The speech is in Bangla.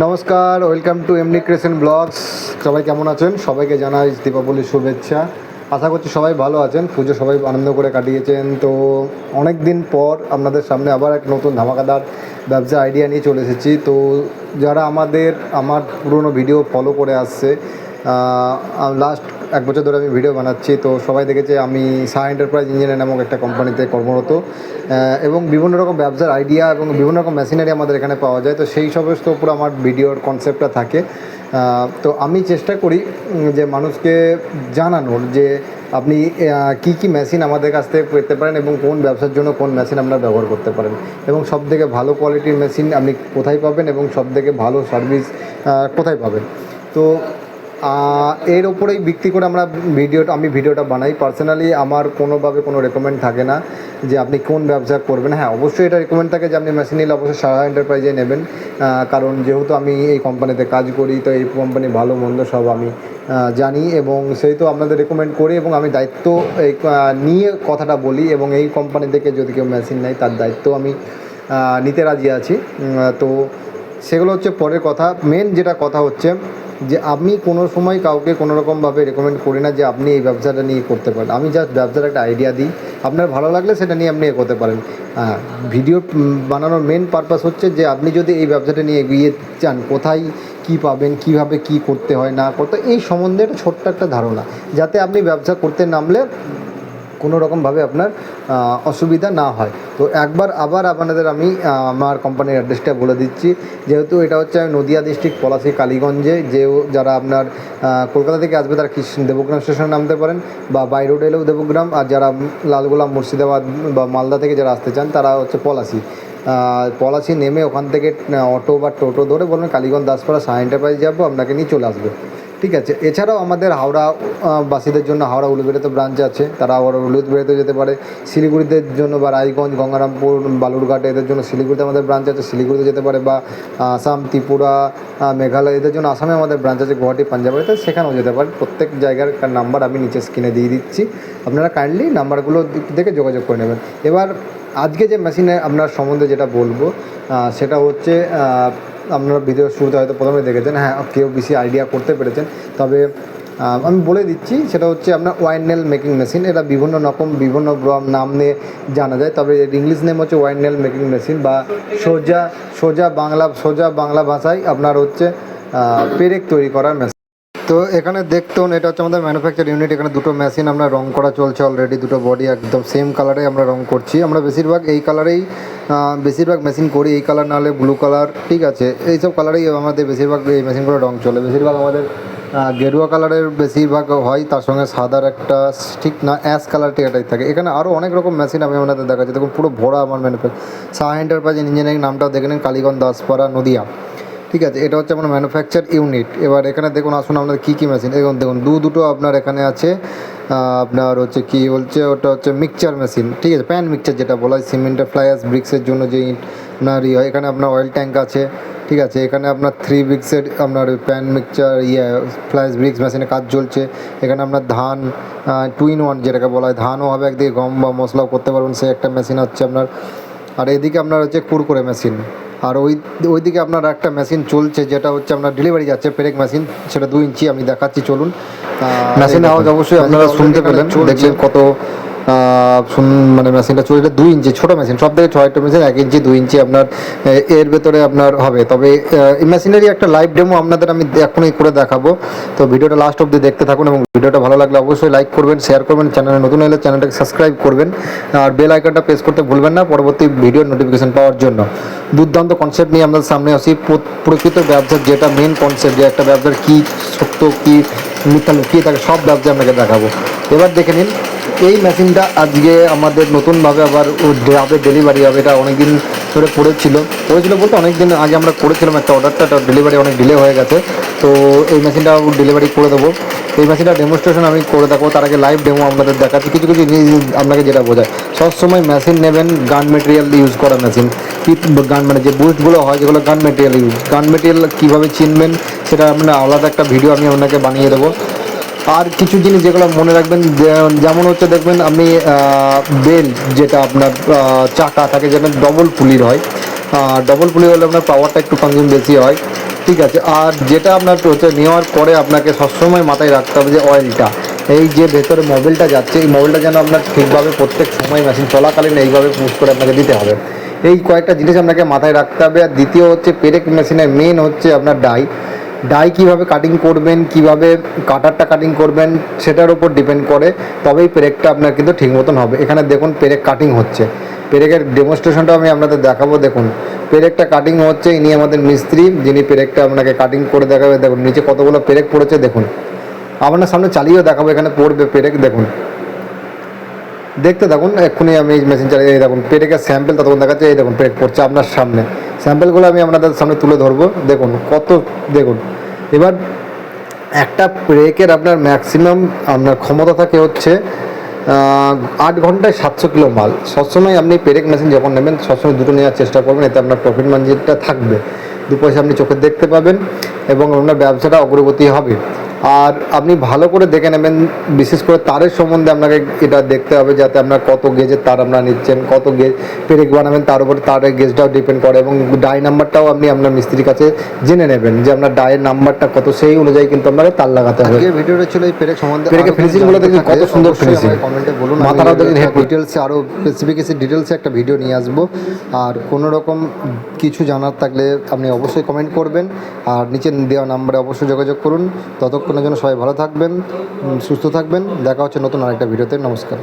নমস্কার, ওয়েলকাম টু এমনি ক্রেশন ব্লগস। সবাই কেমন আছেন? সবাইকে জানাই দীপাবলির শুভেচ্ছা। আশা করছি সবাই ভালো আছেন। পুজো সবাই আনন্দ করে কাটিয়েছেন। তো অনেক দিন পর আপনাদের সামনে আবার এক নতুন ধামাকাদার ব্যবসা আইডিয়া নিয়ে চলে এসেছি। তো যারা আমাদের, আমার পুরনো ভিডিও ফলো করে আসছে লাস্ট এক বছর ধরে আমি ভিডিও বানাচ্ছি। তো সবাই দেখেছে আমি সাহা এন্টারপ্রাইজ ইঞ্জিনিয়ার নামক একটা কোম্পানিতে কর্মরত। এবং বিভিন্ন রকম ব্যবসার আইডিয়া এবং বিভিন্ন রকম মেশিনারি আমাদের এখানে পাওয়া যায়। তো সেই সমস্ত উপর আমার ভিডিওর কনসেপ্টটা থাকে। তো আমি চেষ্টা করি যে মানুষকে জানানোর যে আপনি কি কি মেশিন আমাদের কাছ থেকে পেতে পারেন এবং কোন ব্যবসার জন্য কোন মেশিন আপনারা ব্যবহার করতে পারেন। এবং সব থেকে ভালো কোয়ালিটির মেশিন আপনি কোথায় পাবেন এবং সব থেকে ভালো সার্ভিস কোথায় পাবেন। তো এর ওপরেই ভিত্তি করে আমরা ভিডিওটা আমি ভিডিওটা বানাই। পার্সোনালি আমার কোনোভাবে কোনো রেকমেন্ড থাকে না যে আপনি কোন ব্যবসা করবেন। হ্যাঁ অবশ্যই এটা রেকমেন্ড থাকে যে আপনি মেশিন নিলে অবশ্যই সারা এন্টারপ্রাইজে নেবেন। কারণ যেহেতু আমি এই কোম্পানিতে কাজ করি, তো এই কোম্পানি ভালো, মন্দ সব আমি জানি এবং সেই তো আপনাদের রেকমেন্ড করি এবং আমি দায়িত্ব এই নিয়ে কথাটা বলি এবং এই কোম্পানি থেকে যদি কেউ মেশিন নেয়, তার দায়িত্ব আমি নিতে রাজি আছি। তো সেগুলো হচ্ছে পরের কথা। মেন যেটা কথা হচ্ছে যে আমি কোনো সময় কাউকে কোনো রকমভাবে রেকমেন্ড করি না যে আপনি এই ব্যবসাটা নিয়ে করতে পারেন। আমি জাস্ট ব্যবসার একটা আইডিয়া দিই। আপনার ভালো লাগলে সেটা নিয়ে আপনি এ করতে পারেন। হ্যাঁ ভিডিও বানানোর মেন পারপাস হচ্ছে যে আপনি যদি এই ব্যবসাটা নিয়ে এগিয়ে চান কোথায় কি পাবেন, কীভাবে কি করতে হয়, না করতে এই সম্বন্ধে একটা ছোট্ট একটা ধারণা। যাতে আপনি ব্যবসা করতে নামলে কোনো রকমভাবে আপনার অসুবিধা না হয়। তো একবার আবার আপনাদের আমি আমার কোম্পানির অ্যাড্রেসটা বলে দিচ্ছি। যেহেতু এটা হচ্ছে আমি নদিয়া ডিস্ট্রিক্ট পলাশি, কালীগঞ্জে, যে যারা আপনার কলকাতা থেকে আসবে তারা কৃষ্ণ, দেবগ্রাম স্টেশনে নামতে পারেন বা বাই রোড এলেও দেবগ্রাম। আর যারা লালগোলা মুর্শিদাবাদ বা মালদা থেকে যারা আসতে চান, তারা হচ্ছে পলাশি। পলাশি নেমে ওখান থেকে অটো বা টোটো ধরে বলবেন কালীগঞ্জ দাসপাড়া সাহা এন্টারপ্রাইজ যাব, আপনাকে নিয়ে চলে আসবে। ঠিক আছে, এছাড়াও আমাদের হাওড়া বাসীদের জন্য হাওড়া উলুবেড়িতে ব্রাঞ্চ আছে, তারা আবার উলুবেড়িতে যেতে পারে। শিলিগুড়িদের জন্য বা রায়গঞ্জ, গঙ্গারামপুর, বালুরঘাট এদের জন্য শিলিগুড়িতে আমাদের ব্রাঞ্চ আছে, শিলিগুড়িতে যেতে পারে বা আসাম, ত্রিপুরা মেঘালয়, এদের জন্য আসামে আমাদের ব্রাঞ্চ আছে, গুয়াহাটি পাঞ্জাবেতে সেখানেও যেতে পারে। প্রত্যেক জায়গার নাম্বার আমি নিচে স্ক্রিনে দিয়ে দিচ্ছি। আপনারা কাইন্ডলি নাম্বারগুলো দেখে যোগাযোগ করে নেবেন। এবার, আজকে যে মেশিনে আপনার সম্বন্ধে যেটা বলব সেটা হচ্ছে আপনারা ভিডিও শুরুতে হয়তো প্রথমে দেখেছেন হ্যাঁ কেউ বেশি আইডিয়া করতে পেরেছেন। তবে আমি বলে দিচ্ছি, সেটা হচ্ছে আপনার ওয়াইনেল মেকিং মেশিন এটা বিভিন্ন রকম, বিভিন্ন নাম নিয়ে জানা যায়। তবে এর ইংলিশ নেম হচ্ছে ওয়াইনেল মেকিং মেশিন বা সোজা সোজা বাংলা সোজা বাংলা ভাষায় আপনার হচ্ছে পেরেক তৈরি করার মেশিন তো এখানে দেখতেন এটা হচ্ছে আমাদের ম্যানুফ্যাকচার ইউনিট এখানে দুটো মেশিন আমরা রং করা চলছে অলরেডি দুটো বডি একদম সেম কালারে আমরা রং করছি। আমরা বেশিরভাগ এই কালারেই বেশিরভাগ মেশিন করি, এই কালার নাহলে ব্লু কালার ঠিক আছে? এইসব কালারেই আমাদের বেশিরভাগ এই মেশিনগুলো রং চলে। বেশিরভাগ আমাদের গেরুয়া কালারের বেশিরভাগ হয়, তার সঙ্গে সাদার একটা, ঠিক না অ্যাশ কালার এটাই থাকে। এখানে আরও অনেক রকম মেশিন আমি আপনাদের দেখাচ্ছি। দেখুন, পুরো ভরা আমার ম্যানুফ্যাকচার সাহা এন্টারপ্রাইজ ইঞ্জিনিয়ারিং নামটাও দেখে নিন, কালীগঞ্জ দাসপাড়া, নদিয়া। ঠিক আছে, এটা হচ্ছে আমার ম্যানুফ্যাকচার ইউনিট এবার এখানে দেখুন, আসুন আপনাদের কী কী মেশিন দেখুন দেখুন, দু দুটো আপনার এখানে আছে আপনার হচ্ছে কি বলছে, ওটা হচ্ছে মিক্সচার মেশিন ঠিক আছে প্যান মিক্সচার যেটা বলা হয় সিমেন্টের ফ্লাইয়াস ব্রিক্সের জন্য যে আপনার ইয়ে হয়। এখানে আপনার অয়েল ট্যাঙ্ক আছে, ঠিক আছে, এখানে আপনার থ্রি ব্রিক্সের আপনার প্যান মিক্সচার ইয়ে ফ্লাইস ব্রিক্স মেশিনে কাজ চলছে। এখানে আপনার ধান টু ইন ওয়ান যেটাকে বলা হয়, ধানও হবে একদিকে, গম বা মশলাও করতে পারবেন, সে একটা মেশিন হচ্ছে আপনার। আর এদিকে আপনার হচ্ছে কুরকুরে মেশিন আর ওই ওইদিকে আপনার একটা মেশিন চলছে যেটা হচ্ছে আপনার ডেলিভারি যাচ্ছে পেরেক মেশিন সেটা দু ইঞ্চি আমি দেখাচ্ছি চলুন। মেশিন আওয়াজ অবশ্যই আপনারা শুনতে পেলেন দেখলেন কত মানে মেশিনটা চলছে দুই ইঞ্চি, ছোটো মেশিন সব থেকে ছয়টা মেশিন এক ইঞ্চি, দুই ইঞ্চি আপনার এর ভেতরে আপনার হবে। তবে এই মেশিনেরই একটা লাইভ ডেমো আপনাদের আমি এখনই করে দেখাবো। তো ভিডিওটা লাস্ট অবধি দেখতে থাকুন এবং ভিডিওটা ভালো লাগলে অবশ্যই লাইক করবেন শেয়ার করবেন চ্যানেলে নতুন হলে চ্যানেলটাকে সাবস্ক্রাইব করবেন। আর বেল আইকনটা প্রেস করতে ভুলবেন না, পরবর্তী ভিডিওর নোটিফিকেশন পাওয়ার জন্য। দুর্দান্ত কনসেপ্ট নিয়ে আমাদের সামনে আসি। প্রকৃত ব্যবসার যেটা মেন কনসেপ্ট যে একটা ব্যবসার কী সত্য, কী মিথ্যা লুকিয়ে থাকে, সব ব্যবসা আপনাকে দেখাবো। এবার দেখে নিন, এই মেশিনটা আজকে আমাদের নতুনভাবে আবার হবে ডেলিভারি হবে, এটা অনেকদিন ধরে পড়েছিল। পড়েছিল বলতে অনেক দিন আগে আমরা করেছিলাম একটা অর্ডারটা ডেলিভারি অনেক ডিলে হয়ে গেছে। তো এই মেশিনটা ডেলিভারি করে দেবো। এই মেশিনটা ডেমনস্ট্রেশন আমি করে দেবো, তার আগে লাইভ ডেমো আপনাদের দেখাচ্ছি। কিছু কিছু জিনিস আপনাকে যেটা বোঝায়, সবসময় মেশিন নেবেন গান মেটেরিয়াল ইউজ করা মেশিন কি গান মানে যে বুস্টগুলো হয়, যেগুলো গান মেটেরিয়াল ইউজ গান মেটেরিয়াল কীভাবে চিনবেন, সেটা আপনার আলাদা একটা ভিডিও আমি আপনাকে বানিয়ে দেবো। আর কিছু জিনিস যেগুলো মনে রাখবেন যেমন হচ্ছে দেখবেন আপনি বেল যেটা আপনার চাকা থাকে যেটা ডবল পুলির হয়। ডবল পুলি হলে আপনার পাওয়ারটা একটু কনজিউম বেশি হয়। ঠিক আছে, আর যেটা আপনার হচ্ছে নেওয়ার পরে আপনাকে সবসময় মাথায় রাখতে হবে যে অয়েলটা এই যে ভেতরে মোবিলটা যাচ্ছে, এই মোবিলটা যেন আপনার ঠিকভাবে প্রত্যেক সময় মেশিন চলাকালীন এইভাবে পুশ করে আপনাকে দিতে হবে। এই কয়েকটা জিনিস আপনাকে মাথায় রাখতে হবে। আর দ্বিতীয় হচ্ছে পেরেক মেশিনের মেন হচ্ছে আপনার ডাই ডাই কীভাবে কাটিং করবেন, কীভাবে কাটারটা কাটিং করবেন, সেটার উপর ডিপেন্ড করে, তবেই পেরেকটা আপনার কিন্তু ঠিক মতন হবে। এখানে দেখুন পেরেক কাটিং হচ্ছে। পেরেকের ডেমনস্ট্রেশনটাও আমি আপনাদের দেখাবো, দেখুন। পেরেকটা কাটিং হচ্ছে, ইনি আমাদের মিস্ত্রি, যিনি পেরেকটা আপনাকে কাটিং করে দেখাবে, দেখুন, নিচে কতগুলো পেরেক পড়েছে, দেখুন। আপনার সামনে চালিয়েও দেখাবো, এখানে পড়বে পেরেক, দেখুন। দেখতে দেখুন এক্ষুনি আমি মেশিন চালিয়ে দেখুন, পেরেকের স্যাম্পেল ততক্ষণ দেখাচ্ছে, এই দেখুন, পেরেক পড়ছে আপনার সামনে। স্যাম্পেলগুলো আমি আপনাদের সামনে তুলে ধরবো, দেখুন, কত, দেখুন। এবার একটা ব্রেকের আপনার ম্যাক্সিমাম আপনার ক্ষমতা থাকে হচ্ছে আট ঘন্টায় সাতশো কিলো মাল। সবসময় আপনি পেরেক মেশিন যখন নেবেন, সবসময় দুটো নেওয়ার চেষ্টা করবেন, এতে আপনার প্রফিট মার্জিনটা থাকবে। দু পয়সা আপনি চোখে দেখতে পাবেন এবং আপনার ব্যবসাটা অগ্রগতি হবে। আর আপনি ভালো করে দেখে নেবেন বিশেষ করে তারের সম্বন্ধে আপনাকে এটা দেখতে হবে যাতে আপনার কত গেজের তার আপনারা নিচ্ছেন কত গেজ পেরেক বানাবেন তার উপরে তারের গেজটাও ডিপেন্ড করে এবং ডাই নাম্বারটাও আপনি আপনার মিস্ত্রির কাছে জেনে নেবেন যে আপনার ডায়ের নাম্বারটা কত সেই অনুযায়ী কিন্তু আপনাকে তার লাগাতে হবে। ভিডিওটা ছিল এই পেরেক সম্বন্ধে। পেরেকের আরও কিছু finishing গুলো জানতে দেখুন কত সুন্দর finishing। কমেন্টে বলুন মাথাটাও দেখুন head- ডিটেলসে আরও স্পেসিফিকেসি ডিটেলসে একটা ভিডিও নিয়ে আসব। আর কোনো রকম কিছু জানার থাকলে আপনি অবশ্যই কমেন্ট করবেন। আর নিচে দেওয়া নাম্বারে অবশ্যই যোগাযোগ করুন। ততক্ষণের জন্য সবাই ভালো থাকবেন সুস্থ থাকবেন। দেখা হচ্ছে নতুন আরেকটা ভিডিওতে। নমস্কার।